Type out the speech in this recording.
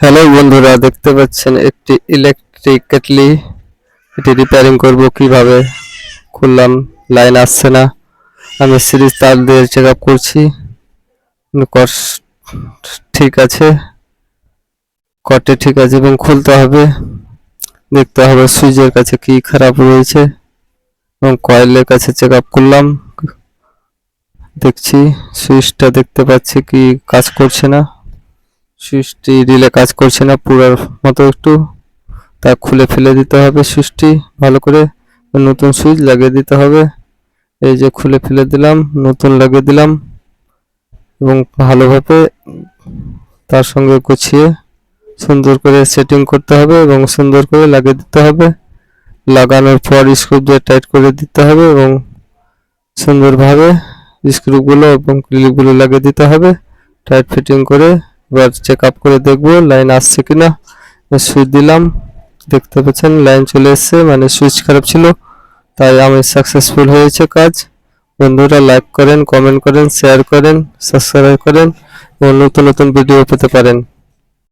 Hello বন্ধুরা, দেখতে পাচ্ছেন একটি ইলেকট্রিক কেটলি এটি রিপেয়ারিং করব কীভাবে? খুললাম লাইন আসছে না। আমি সিরিজ তার দিয়ে চেক আপ করছি ঠিক আছে। কটে ঠিক আছে এবং খুলতে হবে। দেখতে হবে সুইচের কাছে কি খারাপ রয়েছে। এবং কয়েলের কাছে চেক আপ করলাম। দেখছি সুইচটা দেখতে পাচ্ছি কি কাজ করছে না। সুইচটি রিলে কাজ করছে না, পুরার মতো একটু তা খুলে ফেলে দিতে হবে সুইচটি ভালো করে নতুন সুইচ লাগিয়ে দিতে হবে। এই যে খুলে ফেলে দিলাম, নতুন লাগিয়ে দিলাম এবং ভালোভাবে তার সঙ্গে গুছিয়ে সুন্দর করে সেটিং করতে হবে এবং সুন্দর করে লাগিয়ে দিতে হবে। লাগানোর পর স্ক্রু দিয়ে টাইট করে দিতে হবে এবং সুন্দরভাবে স্ক্রুগুলো এবং ক্লিপগুলো লাগিয়ে দিতে হবে। টাইট ফিটিং করে এবার চেক আপ করে দেখব লাইন আসছে কিনা। সুইচ দিলাম, দেখতে পাচ্ছেন লাইন চলে এসছে মানে সুইচ খারাপ ছিল, তাই আমি সাকসেসফুল হয়েছে কাজ। বন্ধুরা লাইক করেন কমেন্ট করেন শেয়ার করেন সাবস্ক্রাইব করেন, এবং নতুন নতুন ভিডিও পেতে পারেন।